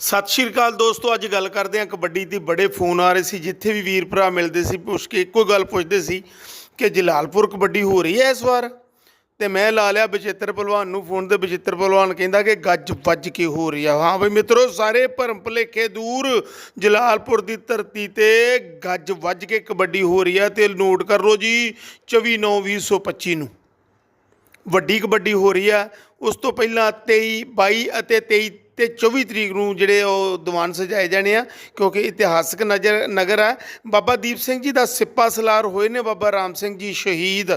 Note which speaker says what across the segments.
Speaker 1: ਸਤਿ ਸ਼੍ਰੀ ਅਕਾਲ ਦੋਸਤੋ, ਅੱਜ ਗੱਲ ਕਰਦੇ ਹਾਂ ਕਬੱਡੀ ਦੀ। ਬੜੇ ਫੋਨ ਆ ਰਹੇ ਸੀ, ਜਿੱਥੇ ਵੀ ਵੀਰ ਭਰਾ ਮਿਲਦੇ ਸੀ, ਪੁੱਛ ਕੇ ਇੱਕੋ ਗੱਲ ਪੁੱਛਦੇ ਸੀ ਕਿ ਜਲਾਲਪੁਰ ਕਬੱਡੀ ਹੋ ਰਹੀ ਹੈ ਇਸ ਵਾਰ? ਤੇ ਮੈਂ ਲਾ ਲਿਆ ਬਚਿੱਤਰ ਪਹਿਲਵਾਨ ਨੂੰ ਫੋਨ ਤੇ ਬਚਿੱਤਰ ਪਹਿਲਵਾਨ ਕਹਿੰਦਾ ਕਿ ਗੱਜ ਵੱਜ ਕੇ ਹੋ ਰਹੀ ਆ। ਹਾਂ ਬਈ ਮਿੱਤਰੋ, ਸਾਰੇ ਭਰਮ ਭੁਲੇਖੇ ਦੂਰ, ਜਲਾਲਪੁਰ ਦੀ ਧਰਤੀ ਤੇ ਗੱਜ ਵੱਜ ਕੇ ਕਬੱਡੀ ਹੋ ਰਹੀ ਆ ਤੇ ਨੋਟ ਕਰ ਲਓ ਜੀ 24 9 2025 ਨੂੰ। ਵੱਡੀ ਕਬੱਡੀ ਹੋ ਰਹੀ ਆ, ਉਸ ਤੋਂ ਪਹਿਲਾਂ 23 22 ਅਤੇ 23 ਤੇ 24 ਤਰੀਕ ਨੂੰ ਜਿਹੜੇ ਉਹ ਦੀਵਾਨ ਸਜਾਏ ਜਾਣੇ ਆ, ਕਿਉਂਕਿ ਇਤਿਹਾਸਕ ਨਜ਼ਰ, ਨਗਰ ਆ। ਬਾਬਾ ਦੀਪ ਸਿੰਘ ਜੀ ਦਾ ਸਿੱਪਾ ਸਲਾਰ ਹੋਏ ਨੇ ਬਾਬਾ ਰਾਮ ਸਿੰਘ ਜੀ ਸ਼ਹੀਦ।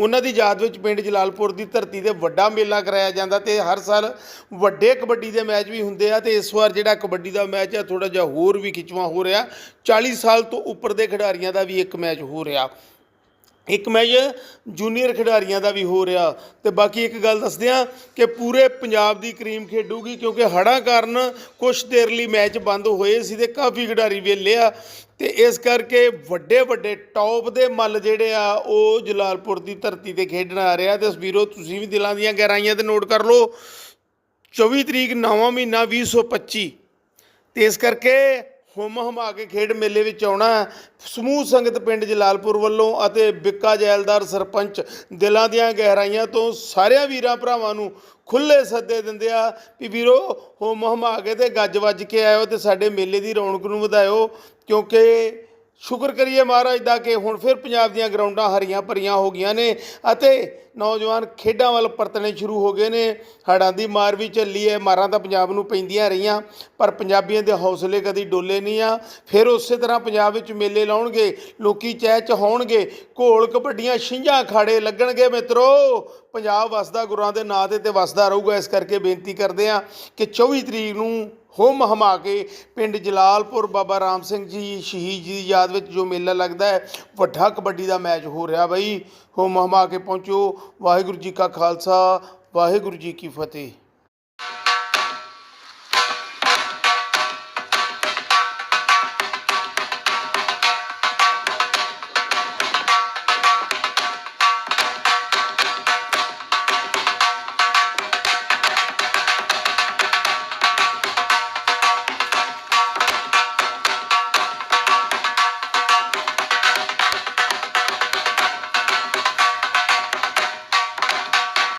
Speaker 1: ਉਹਨਾਂ ਦੀ ਯਾਦ ਵਿੱਚ ਪਿੰਡ ਜਲਾਲਪੁਰ ਦੀ ਧਰਤੀ ਤੇ ਵੱਡਾ ਮੇਲਾ ਕਰਾਇਆ ਜਾਂਦਾ ਤੇ ਹਰ ਸਾਲ ਵੱਡੇ ਕਬੱਡੀ ਦੇ ਮੈਚ ਵੀ ਹੁੰਦੇ ਆ ਤੇ ਇਸ ਵਾਰ ਜਿਹੜਾ ਕਬੱਡੀ ਦਾ ਮੈਚ ਆ ਥੋੜਾ ਜਿਹਾ ਹੋਰ ਵੀ ਖਿੱਚਵਾਂ ਹੋ ਰਿਹਾ। 40 ਸਾਲ ਤੋਂ ਉੱਪਰ ਦੇ ਖਿਡਾਰੀਆਂ ਦਾ ਵੀ ਇੱਕ ਮੈਚ ਹੋ ਰਿਹਾ। ਇੱਕ ਮੈਚ ਜੂਨੀਅਰ ਖਿਡਾਰੀਆਂ ਦਾ ਵੀ ਹੋ ਰਿਹਾ ਤੇ ਬਾਕੀ ਇੱਕ ਗੱਲ ਦੱਸਦੇ ਆ ਕਿ ਪੂਰੇ ਪੰਜਾਬ ਦੀ ਕਰੀਮ ਖੇਡੂਗੀ ਕਿਉਂਕਿ ਹੜ੍ਹਾਂ ਕਾਰਨ ਕੁਝ ਦੇਰ ਲਈ ਮੈਚ ਬੰਦ ਹੋਏ ਸੀ ਤੇ ਕਾਫੀ ਖਿਡਾਰੀ ਵਿਹਲੇ ਆ ਤੇ ਇਸ ਕਰਕੇ ਵੱਡੇ ਵੱਡੇ ਟੌਪ ਦੇ ਮੱਲ ਜਿਹੜੇ ਆ ਉਹ ਜਲਾਲਪੁਰ ਦੀ ਧਰਤੀ ਤੇ ਖੇਡਣ ਆ ਰਿਹਾ ਤੇ ਵੀਰੋ ਤੁਸੀਂ ਵੀ ਦਿਲਾਂ ਦੀਆਂ ਗਹਿਰਾਈਆਂ ਤੇ ਨੋਟ ਕਰ ਲਓ। 24 ਤਰੀਕ ਨਵਾਂ ਮਹੀਨਾ 2025 ਤੇ ਇਸ ਕਰਕੇ ਹੁਮ ਹਮਾ ਕੇ ਖੇਡ ਮੇਲੇ ਵਿੱਚ ਆਉਣਾ ਸਮੂਹ ਸੰਗਤ ਪਿੰਡ ਜਲਾਲਪੁਰ ਵੱਲੋਂ ਅਤੇ ਬਿੱਕਾ ਜੈਲਦਾਰ ਸਰਪੰਚ ਦਿਲਾਂ ਦੀਆਂ ਗਹਿਰਾਈਆਂ ਤੋਂ ਸਾਰਿਆਂ ਵੀਰਾਂ ਭਰਾਵਾਂ ਨੂੰ ਖੁੱਲੇ ਸੱਦੇ ਦਿੰਦੇ ਆ ਵੀ ਵੀਰੋ, ਹੁਮ ਹਮਾ ਕੇ ਤੇ ਗੱਜ ਵੱਜ ਕੇ ਆਇਓ ਤੇ ਸਾਡੇ ਮੇਲੇ ਦੀ ਰੌਣਕ ਨੂੰ ਵਧਾਇਓ ਕਿਉਂਕਿ ਸ਼ੁਕਰ ਕਰੀਏ ਮਹਾਰਾਜ ਦਾ ਕਿ ਹੁਣ ਫਿਰ ਪੰਜਾਬ ਦੀਆਂ ਗਰਾਊਂਡਾਂ ਹਰੀਆਂ ਭਰੀਆਂ ਹੋ ਗਈਆਂ ਨੇ ਅਤੇ ਨੌਜਵਾਨ ਖੇਡਾਂ ਵੱਲ ਪਰਤਣੇ ਸ਼ੁਰੂ ਹੋ ਗਏ ਨੇ। ਹੜ੍ਹਾਂ ਦੀ ਮਾਰ ਵੀ ਚੱਲੀ ਹੈ, ਮਾਰਾਂ ਤਾਂ ਪੰਜਾਬ ਨੂੰ ਪੈਂਦੀਆਂ ਰਹੀਆਂ, ਪਰ ਪੰਜਾਬੀਆਂ ਦੇ ਹੌਸਲੇ ਕਦੀ ਡੋਲੇ ਨਹੀਂ ਆ। ਫਿਰ ਉਸੇ ਤਰ੍ਹਾਂ ਪੰਜਾਬ ਵਿੱਚ ਮੇਲੇ ਲਾਉਣਗੇ, ਲੋਕੀ ਚਹਿ ਚਹਾਉਣਗੇ ਘੋਲ ਕਬੱਡੀਆਂ ਛਿੰਝਾਂ ਖਾੜੇ ਲੱਗਣਗੇ ਮਿੱਤਰੋ। ਪੰਜਾਬ ਵਸਦਾ, ਗੁਰਾਂ ਦੇ ਨਾਂ ਤੇ ਤੇ ਵਸਦਾ ਰਹੂਗਾ। ਇਸ ਕਰਕੇ ਬੇਨਤੀ ਕਰਦੇ ਆ ਕਿ 24 ਤਰੀਕ ਨੂੰ ਹੁਮ ਹਮਾ ਕੇ ਪਿੰਡ ਜਲਾਲਪੁਰ ਬਾਬਾ ਰਾਮ ਸਿੰਘ ਜੀ ਸ਼ਹੀਦ ਜੀ ਦੀ ਯਾਦ ਵਿੱਚ ਜੋ ਮੇਲਾ ਲੱਗਦਾ ਹੈ, ਵੱਡਾ ਕਬੱਡੀ ਦਾ ਮੈਚ ਹੋ ਰਿਹਾ ਬਈ। ਹੋਮ ਹਮਾ ਕੇ ਪਹੁੰਚੋ। ਵਾਹਿਗੁਰੂ ਜੀ ਕਾ ਖਾਲਸਾ, ਵਾਹਿਗੁਰੂ ਜੀ ਕੀ ਫਤਿਹ।